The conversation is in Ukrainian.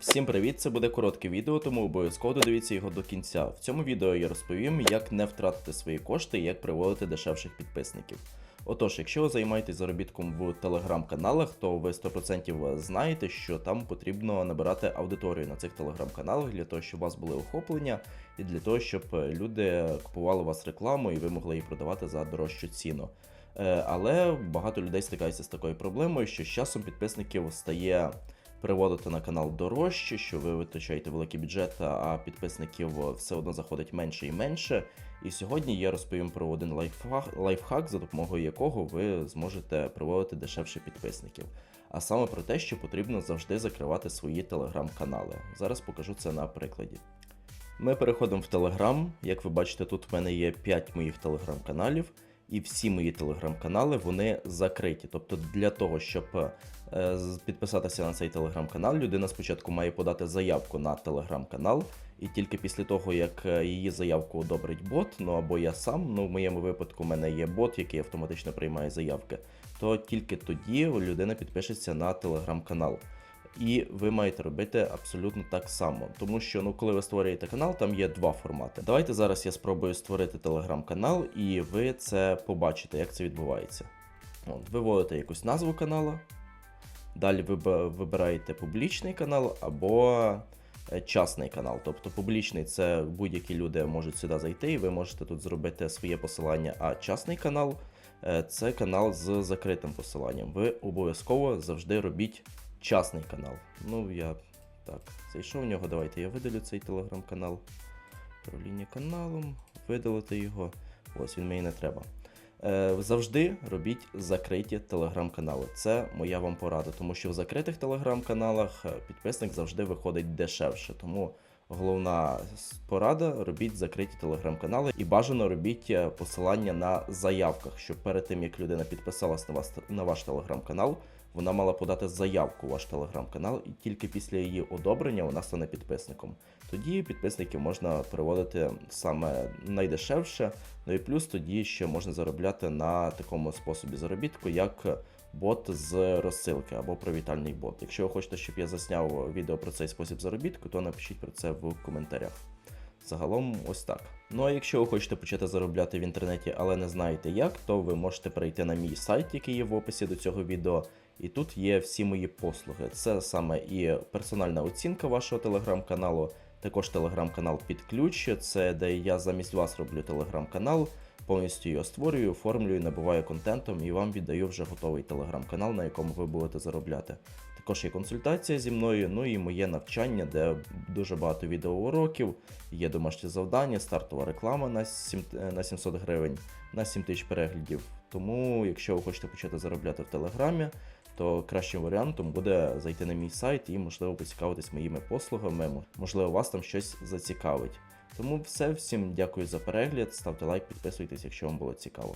Всім привіт! Це буде коротке відео, тому обов'язково додивіться його до кінця. В цьому відео я розповім, як не втратити свої кошти і як приводити дешевших підписників. Отож, якщо ви займаєтесь заробітком в телеграм-каналах, то ви 100% знаєте, що там потрібно набирати аудиторію на цих телеграм-каналах для того, щоб у вас були охоплення, і для того, щоб люди купували у вас рекламу і ви могли її продавати за дорожчу ціну. Е, Але багато людей стикаються з такою проблемою, що з часом підписників стає приводити на канал дорожче, що ви витрачаєте великі бюджети, а підписників все одно заходить менше і менше. І сьогодні я розповім про один лайфхак, лайфхак, за допомогою якого ви зможете приводити дешевше підписників. А саме про те, що потрібно завжди закривати свої телеграм-канали. Зараз покажу це на прикладі. Ми переходимо в Телеграм. Як ви бачите, тут в мене є 5 моїх телеграм-каналів, і всі мої телеграм-канали вони закриті. Тобто, для того, щоб е, підписатися на цей телеграм-канал, людина спочатку має подати заявку на телеграм-канал, і тільки після того, як е, її заявку одобрить бот, ну або я сам, ну в моєму випадку в мене є бот, який автоматично приймає заявки, то тільки тоді людина підпишеться на телеграм-канал. І ви маєте робити абсолютно так само, тому що ну, коли ви створюєте канал, там є два формати. Давайте зараз я спробую створити телеграм-канал, і ви це побачите, як це відбувається. От, ви вводите якусь назву канала, далі ви вибираєте публічний канал або е, частний канал. Тобто публічний це будь-які люди можуть сюди зайти, і ви можете тут зробити своє посилання, а частний канал е, це канал з закритим посиланням. Ви обов'язково завжди робіть частний канал. Ну, я так, зайшов в нього. Давайте я видалю цей телеграм-канал. Управління каналом, видалити його. Ось він мені не треба. Е, завжди робіть закриті телеграм-канали. Це моя вам порада, тому що в закритих телеграм-каналах е, підписник завжди виходить дешевше. Тому головна порада робіть закриті телеграм-канали і бажано робіть е, посилання на заявках, щоб перед тим як людина підписалась на вас на ваш телеграм-канал, вона мала подати заявку у ваш телеграм-канал, і тільки після її одобрення вона стане підписником. Тоді підписників можна переводити саме найдешевше. Ну і плюс тоді ще можна заробляти на такому способі заробітку, як бот з розсилки або привітальний бот. Якщо ви хочете, щоб я засняв відео про цей спосіб заробітку, то напишіть про це в коментарях. Загалом ось так. Ну а якщо ви хочете почати заробляти в інтернеті, але не знаєте як, то ви можете перейти на мій сайт, який є в описі до цього відео. І тут є всі мої послуги. Це саме і персональна оцінка вашого телеграм-каналу, також телеграм-канал під ключ, це де я замість вас роблю телеграм-канал, повністю його створюю, оформлюю, набуваю контентом і вам віддаю вже готовий телеграм-канал, на якому ви будете заробляти. Також є консультація зі мною, ну і моє навчання, де дуже багато відеоуроків, є домашні завдання, стартова реклама на, 7, на 700 гривень, на 7 тисяч переглядів. Тому, якщо ви хочете почати заробляти в Телеграмі, то кращим варіантом буде зайти на мій сайт і, можливо, поцікавитись моїми послугами. Можливо, вас там щось зацікавить. Тому все, всім дякую за перегляд, ставте лайк, підписуйтесь, якщо вам було цікаво.